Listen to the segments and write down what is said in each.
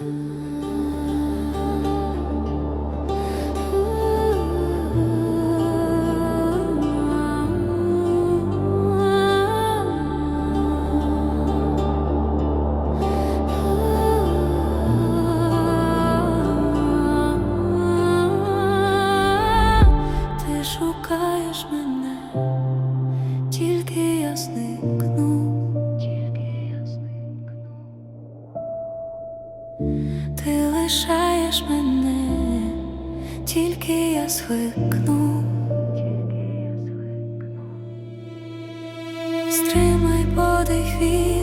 Mm-hmm. лишаєш мене, тільки я звикну. Стримай подих від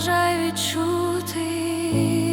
бажаю відчути.